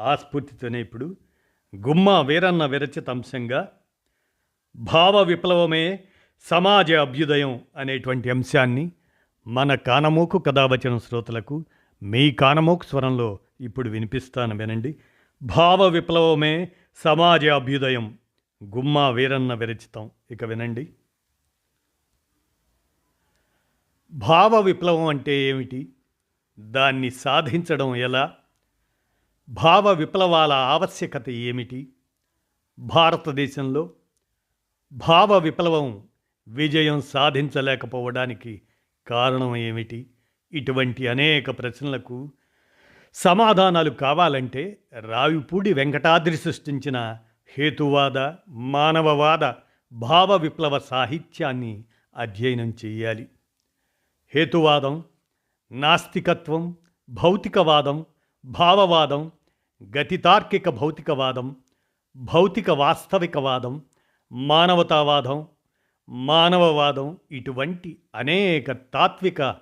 ఆ స్ఫూర్తితోనే ఇప్పుడు గుమ్మ వీరన్న విరచిత అంశంగా భావ విప్లవమే సమాజ అభ్యుదయం అనేటువంటి అంశాన్ని మన కానమోకు కథావచన శ్రోతలకు మీ కానమోకు స్వరంలో ఇప్పుడు వినిపిస్తాను వినండి. భావ విప్లవమే సమాజ అభ్యుదయం గుమ్మ వీరన్న విరచితం. ఇక వినండి. భావ విప్లవం అంటే ఏమిటి? దాన్ని సాధించడం ఎలా? భావ విప్లవాల ఆవశ్యకత ఏమిటి? భారతదేశంలో భావ విప్లవం విజయం సాధించలేకపోవడానికి కారణం ఏమిటి? ఇటువంటి అనేక ప్రశ్నలకు సమాధానాలు కావాలంటే రావిపూడి వెంకటాద్రి సృష్టించిన హేతువాద మానవవాద భావ విప్లవ సాహిత్యాన్ని అధ్యయనం చేయాలి. హేతువాదం నాస్తికత్వం భౌతికవాదం భావవాదం గతితార్కిక భౌతికవాదం భౌతిక వాస్తవికవాదం మానవతావాదం మానవవాదం ఇటువంటి అనేక తాత్విక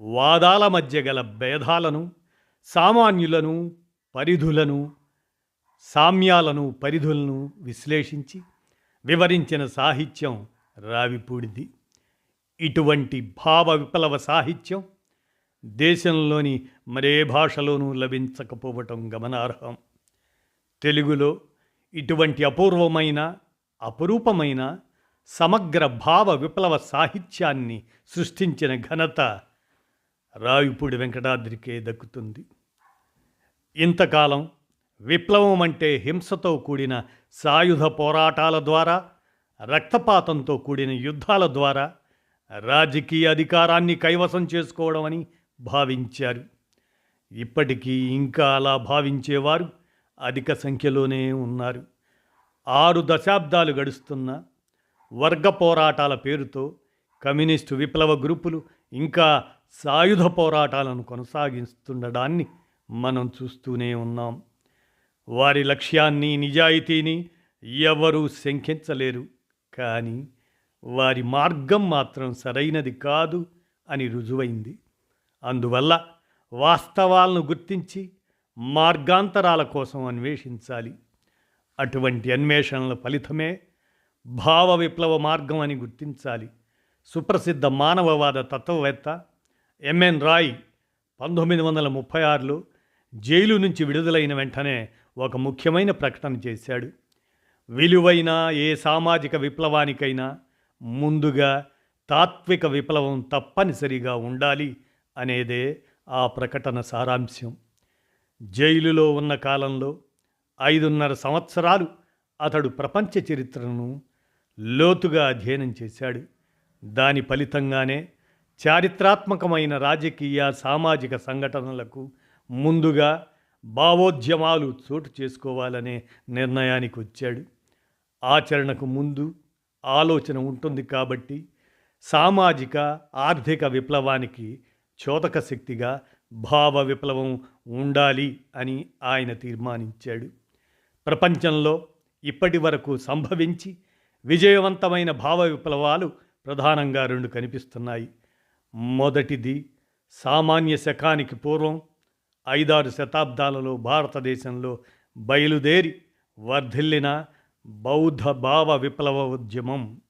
వాదాల మధ్య గల భేదాలను సామాన్యులను పరిధులను సామ్యాలను పరిధులను విశ్లేషించి వివరించిన సాహిత్యం రావిపూడిది. ఇటువంటి భావ విప్లవ సాహిత్యం దేశంలోని మరే భాషలోనూ లభించకపోవటం గమనార్హం. తెలుగులో ఇటువంటి అపూర్వమైన అపురూపమైన సమగ్ర భావ విప్లవ సాహిత్యాన్ని సృష్టించిన ఘనత రావిపూడి వెంకటాద్రికే దక్కుతుంది. ఇంతకాలం విప్లవం అంటే హింసతో కూడిన సాయుధ పోరాటాల ద్వారా రక్తపాతంతో కూడిన యుద్ధాల ద్వారా రాజకీయ అధికారాన్ని కైవసం చేసుకోవడం అని భావించారు. ఇప్పటికీ ఇంకా అలా భావించేవారు అధిక సంఖ్యలోనే ఉన్నారు. ఆరు దశాబ్దాలు గడుస్తున్న వర్గ పోరాటాల పేరుతో కమ్యూనిస్టు విప్లవ గ్రూపులు ఇంకా సాయుధ పోరాటాలను కొనసాగిస్తుండడాన్ని మనం చూస్తూనే ఉన్నాం. వారి లక్ష్యాన్ని నిజాయితీని ఎవరూ శంకించలేరు కానీ వారి మార్గం మాత్రం సరైనది కాదు అని రుజువైంది. అందువల్ల వాస్తవాలను గుర్తించి మార్గాంతరాల కోసం అన్వేషించాలి. అటువంటి అన్వేషణల ఫలితమే భావ విప్లవ మార్గం అని గుర్తించాలి. సుప్రసిద్ధ మానవవాద తత్వవేత్త ఎంఎన్ రాయ్ పంతొమ్మిది వందల ముప్పై ఆరులో జైలు నుంచి విడుదలైన వెంటనే ఒక ముఖ్యమైన ప్రకటన చేశాడు. విలువైన ఏ సామాజిక విప్లవానికైనా ముందుగా తాత్విక విప్లవం తప్పనిసరిగా ఉండాలి. అనేదే ఆ ప్రకటన సారాంశం. జైలులో ఉన్న కాలంలో ఐదున్నర సంవత్సరాలు అతడు ప్రపంచ చరిత్రను లోతుగా అధ్యయనం చేశాడు. దాని ఫలితంగానే చారిత్రాత్మకమైన రాజకీయ సామాజిక సంఘటనలకు ముందుగా భావోద్యమాలు చోటు చేసుకోవాలనే నిర్ణయానికి వచ్చాడు. ఆచరణకు ముందు ఆలోచన ఉంటుంది కాబట్టి సామాజిక ఆర్థిక విప్లవానికి చోదక శక్తిగా భావ విప్లవం ఉండాలి అని ఆయన తీర్మానించాడు. ప్రపంచంలో ఇప్పటి వరకు సంభవించి విజయవంతమైన భావ విప్లవాలు ప్రధానంగా రెండు కనిపిస్తున్నాయి. మొదటిది సామాన్య శకానికి పూర్వం ఐదారు శతాబ్దాలలో భారతదేశంలో బయలుదేరి వర్ధిల్లిన బౌద్ధ భావ విప్లవ ఉద్యమం.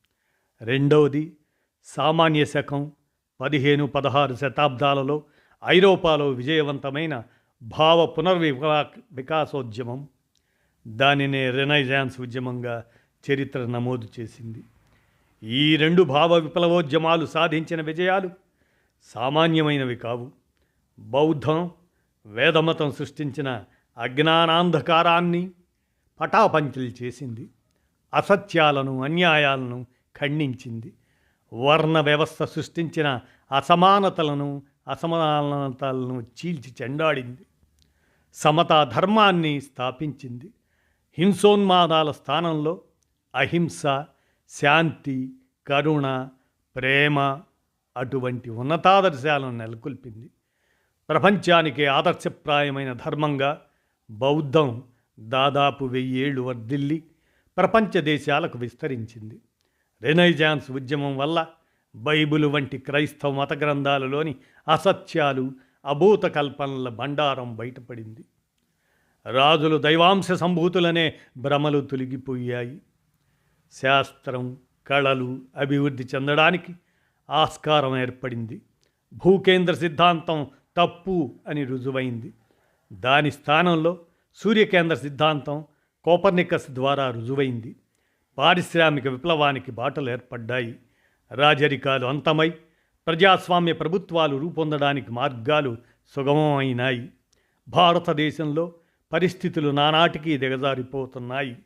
రెండవది సామాన్య శకం పదిహేను పదహారు శతాబ్దాలలో ఐరోపాలో విజయవంతమైన భావ పునర్వికా వికాసోద్యమం దానినే రెనైజాన్స్ ఉద్యమంగా చరిత్ర నమోదు చేసింది. ఈ రెండు భావ విప్లవోద్యమాలు సాధించిన విజయాలు సామాన్యమైనవి కావు. బౌద్ధం వేదమతం సృష్టించిన అజ్ఞానాంధకారాన్ని పటాపంచలు చేసింది అసత్యాలను అన్యాయాలను ఖండించింది. వర్ణ వ్యవస్థ సృష్టించిన అసమానతలను అసమానతలను చీల్చి చెండాడింది. సమతా ధర్మాన్ని స్థాపించింది. హింసోన్మాదాల స్థానంలో అహింస శాంతి కరుణ ప్రేమ అటువంటి ఉన్నతాదర్శాలను నెలకొల్పింది. ప్రపంచానికి ఆదర్శప్రాయమైన ధర్మంగా బౌద్ధం దాదాపు వెయ్యేళ్ళు వర్ధిల్లి ప్రపంచ దేశాలకు విస్తరించింది. రెనైజాన్స్ ఉద్యమం వల్ల బైబిల్ వంటి క్రైస్తవ మత గ్రంథాలలోని అసత్యాలు అభూత కల్పనల భండారం బయటపడింది. రాజులు దైవాంశ సంభూతులనే భ్రమలు తొలగిపోయాయి. శాస్త్రం కళలు అభివృద్ధి చెందడానికి ఆస్కారం ఏర్పడింది. భూకేంద్ర సిద్ధాంతం తప్పు అని రుజువైంది. దాని స్థానంలో సూర్యకేంద్ర సిద్ధాంతం కోపర్నికస్ ద్వారా రుజువైంది. పారిశ్రామిక విప్లవానికి బాటలు ఏర్పడ్డాయి. రాజరికాలు అంతమై ప్రజాస్వామ్య ప్రభుత్వాలు రూపొందడానికి మార్గాలు సుగమమైనాయి. భారతదేశంలో పరిస్థితులు నానాటికి దిగజారిపోతున్నాయి.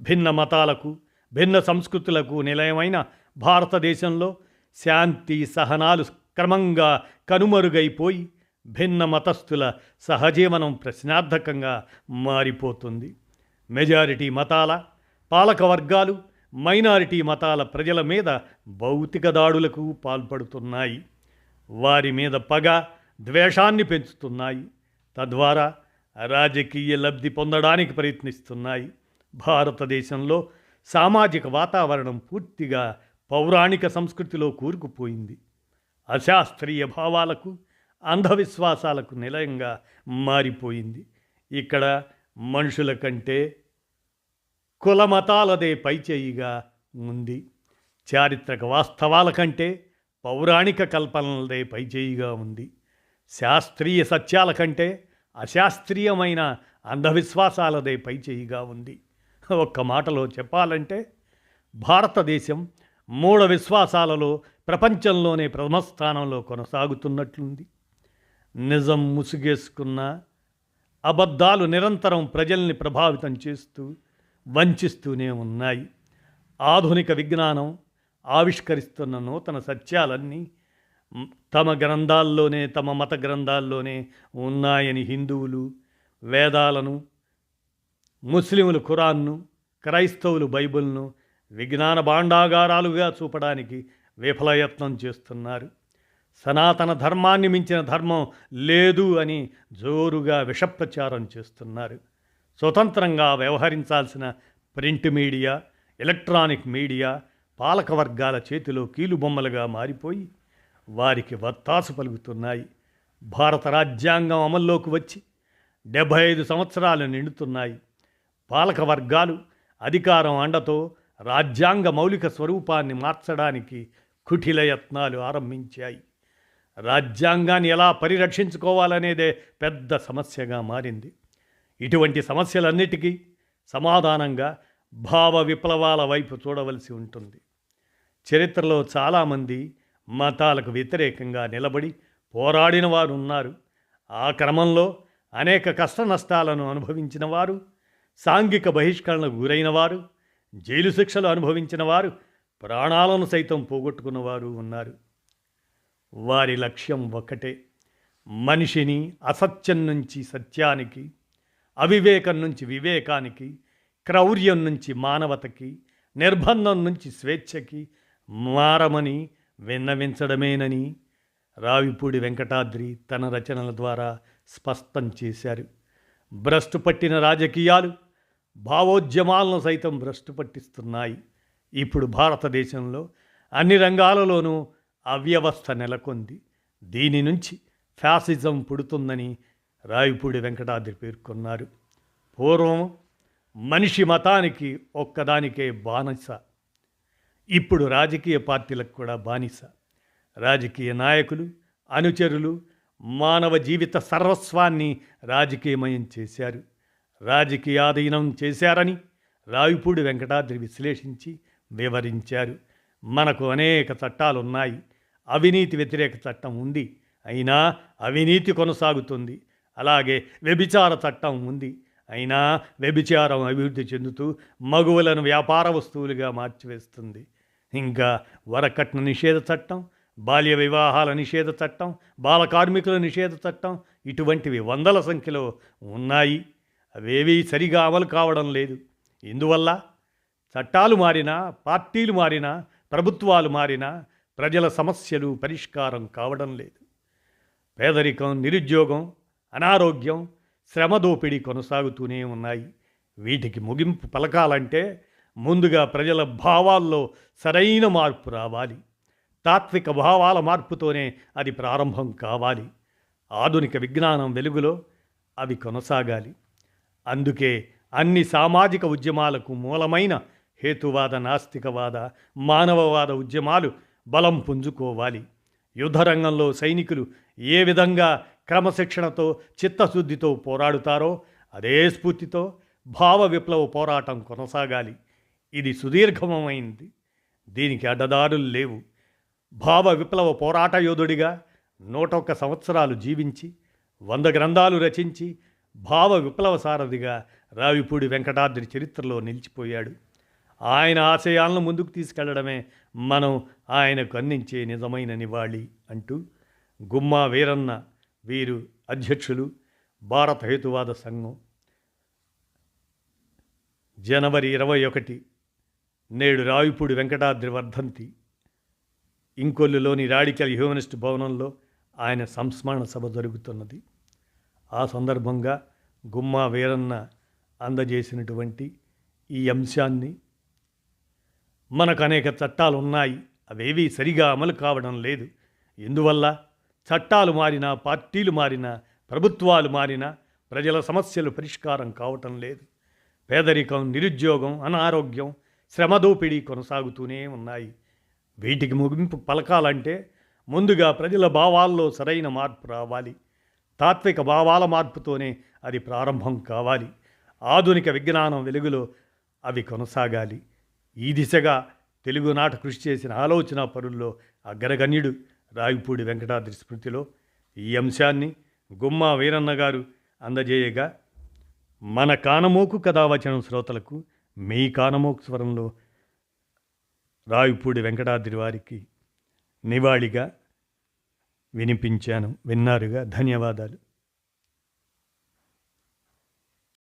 భిన్న మతాలకు భిన్న సంస్కృతులకు నిలయమైన భారతదేశంలో శాంతి సహనాలు క్రమంగా కనుమరుగైపోయి భిన్న మతస్థుల సహజీవనం ప్రశ్నార్థకంగా మారిపోతుంది. మెజారిటీ మతాల పాలక వర్గాలు మైనారిటీ మతాల ప్రజల మీద భౌతిక దాడులకు పాల్పడుతున్నాయి. వారి మీద పగ ద్వేషాన్ని పెంచుతున్నాయి. తద్వారా రాజకీయ లబ్ధి పొందడానికి ప్రయత్నిస్తున్నాయి. భారతదేశంలో సామాజిక వాతావరణం పూర్తిగా పౌరాణిక సంస్కృతిలో కూరుకుపోయింది. అశాస్త్రీయ భావాలకు అంధవిశ్వాసాలకు నిలయంగా మారిపోయింది. ఇక్కడ మనుషుల కంటే కుల మతాలదే పైచేయిగా ఉంది. చారిత్రక వాస్తవాల కంటే పౌరాణిక కల్పనలదే పైచేయిగా ఉంది. శాస్త్రీయ సత్యాల కంటే అశాస్త్రీయమైన అంధవిశ్వాసాలదే పైచేయిగా ఉంది. ఒక్క మాటలో చెప్పాలంటే భారతదేశం మూఢ విశ్వాసాలలో ప్రపంచంలోనే ప్రథమ స్థానంలో కొనసాగుతున్నట్లుంది. నిజం ముసుగేసుకున్న అబద్ధాలు నిరంతరం ప్రజల్ని ప్రభావితం చేస్తూ వంచిస్తూనే ఉన్నాయి. ఆధునిక విజ్ఞానం ఆవిష్కరిస్తున్న నూతన సత్యాలన్నీ తమ గ్రంథాల్లోనే తమ మత గ్రంథాల్లోనే ఉన్నాయని హిందువులు వేదాలను ముస్లింలు ఖురాన్ను క్రైస్తవులు బైబిల్ను విజ్ఞాన భాండాగారాలుగా చూపడానికి విఫలయత్నం చేస్తున్నారు. సనాతన ధర్మాన్ని మించిన ధర్మం లేదు అని జోరుగా విషప్రచారం చేస్తున్నారు. స్వతంత్రంగా వ్యవహరించాల్సిన ప్రింట్ మీడియా ఎలక్ట్రానిక్ మీడియా పాలక వర్గాల చేతిలో కీలుబొమ్మలుగా మారిపోయి వారికి వత్తాసు పలుకుతున్నాయి. భారత రాజ్యాంగం అమల్లోకి వచ్చి డెబ్భై ఐదు సంవత్సరాలు నిండుతున్నాయి. పాలక వర్గాలు అధికారం అండతో రాజ్యాంగ మౌలిక స్వరూపాన్ని మార్చడానికి కుటిల యత్నాలు ఆరంభించాయి. రాజ్యాంగాన్ని ఎలా పరిరక్షించుకోవాలనేదే పెద్ద సమస్యగా మారింది. ఇటువంటి సమస్యలన్నిటికీ సమాధానంగా భావ విప్లవాల వైపు చూడవలసి ఉంటుంది. చరిత్రలో చాలామంది మతాలకు వ్యతిరేకంగా నిలబడి పోరాడిన వారు ఉన్నారు. ఆ క్రమంలో అనేక కష్ట నష్టాలను అనుభవించిన వారు సాంఘిక బహిష్కరణకు గురైన వారు జైలు శిక్షలు అనుభవించిన వారు ప్రాణాలను సైతం పోగొట్టుకున్నవారు ఉన్నారు. వారి లక్ష్యం ఒకటే మనిషిని అసత్యం నుంచి సత్యానికి అవివేకం నుంచి వివేకానికి క్రౌర్యం నుంచి మానవతకి నిర్బంధం నుంచి స్వేచ్ఛకి మారమని విన్నవించడమేనని రావిపూడి వెంకటాద్రి తన రచనల ద్వారా స్పష్టం చేశారు. భ్రష్టు పట్టిన రాజకీయాలు భావోద్యమాలను సైతం భ్రష్టు పట్టిస్తున్నాయి. ఇప్పుడు భారతదేశంలో అన్ని రంగాలలోనూ అవ్యవస్థ నెలకొంది. దీని నుంచి ఫ్యాసిజం పుడుతుందని రాయపూడి వెంకటాద్రి పేర్కొన్నారు పూర్వం మనిషి మతానికి ఒక్కదానికే బానిస. ఇప్పుడు రాజకీయ పార్టీలకు కూడా బానిస. రాజకీయ నాయకులు అనుచరులు మానవ జీవిత సర్వస్వాన్ని రాజకీయమయం చేశారు. రాజకీయాధీనం చేశారని రావిపూడి వెంకటాద్రి విశ్లేషించి వివరించారు. మనకు అనేక చట్టాలున్నాయి. అవినీతి వ్యతిరేక చట్టం ఉంది. అయినా అవినీతి కొనసాగుతుంది. అలాగే వ్యభిచార చట్టం ఉంది. అయినా వ్యభిచారం అభివృద్ధి చెందుతూ మగువలను వ్యాపార వస్తువులుగా మార్చివేస్తుంది. ఇంకా వరకట్న నిషేధ చట్టం బాల్య వివాహాల నిషేధ చట్టం బాల కార్మికుల నిషేధ చట్టం ఇటువంటివి వందల సంఖ్యలో ఉన్నాయి. అవేవీ సరిగా అమలు కావడం లేదు. ఇందువల్ల చట్టాలు మారినా పార్టీలు మారినా ప్రభుత్వాలు మారినా ప్రజల సమస్యలు పరిష్కారం కావడం లేదు. పేదరికం నిరుద్యోగం అనారోగ్యం శ్రమ దోపిడీ కొనసాగుతూనే ఉన్నాయి. వీటికి ముగింపు పలకాలంటే ముందుగా ప్రజల భావాల్లో సరైన మార్పు రావాలి. తాత్విక భావాల మార్పుతోనే అది ప్రారంభం కావాలి. ఆధునిక విజ్ఞానం వెలుగులో అవి కొనసాగాలి. అందుకే అన్ని సామాజిక ఉద్యమాలకు మూలమైన హేతువాద నాస్తికవాద మానవవాద ఉద్యమాలు బలం పుంజుకోవాలి. యుద్ధరంగంలో సైనికులు ఏ విధంగా క్రమశిక్షణతో చిత్తశుద్ధితో పోరాడుతారో అదే స్ఫూర్తితో భావ విప్లవ పోరాటం కొనసాగాలి. ఇది సుదీర్ఘమైంది. దీనికి అడ్డదారులు లేవు. భావ విప్లవ పోరాట యోధుడిగా నూట ఒక్క సంవత్సరాలు జీవించి వంద గ్రంథాలు రచించి భావ విప్లవ సారథిగా రావిపూడి వెంకటాద్రి చరిత్రలో నిలిచిపోయాడు. ఆయన ఆశయాలను ముందుకు తీసుకెళ్ళడమే మనం ఆయనకు అందించే నిజమైన నివాళి అంటూ గుమ్మా వీరన్న వీరు అధ్యక్షులు భారత హేతువాద సంఘం. జనవరి ఇరవై ఒకటి నేడు రావిపూడి వెంకటాద్రి వర్ధంతి. ఇంకొల్లులోని రాడికల్ హ్యూమనిస్ట్ భవనంలో ఆయన సంస్మరణ సభ జరుగుతున్నది. ఆ సందర్భంగా గుమ్మా వీరన్న అందజేసినటువంటి ఈ అంశాన్ని మనకు అనేక చట్టాలు ఉన్నాయి అవేవీ సరిగా అమలు కావడం లేదు. ఎందువల్ల? చట్టాలు మారినా పార్టీలు మారినా ప్రభుత్వాలు మారినా ప్రజల సమస్యలు పరిష్కారం కావటం లేదు. పేదరికం నిరుద్యోగం అనారోగ్యం శ్రమ దోపిడీ కొనసాగుతూనే ఉన్నాయి. వీటికి ముగింపు పలకాలంటే ముందుగా ప్రజల భావాల్లో సరైన మార్పు రావాలి. తాత్విక భావాల మార్పుతోనే అది ప్రారంభం కావాలి. ఆధునిక విజ్ఞానం వెలుగులో అవి కొనసాగాలి. ఈ దిశగా తెలుగునాట కృషి చేసిన ఆలోచన పరుల్లో అగ్రగణ్యుడు రావిపూడి వెంకటాద్రి స్మృతిలో ఈ అంశాన్ని గుమ్మా వీరన్న గారు అందజేయగా మన కానమోకు కథావచనం శ్రోతలకు మీ కానమోకు స్వరంలో రావిపూడి వెంకటాద్రి వారికి నివాళిగా వినిపించాను. విన్నారుగా? ధన్యవాదాలు.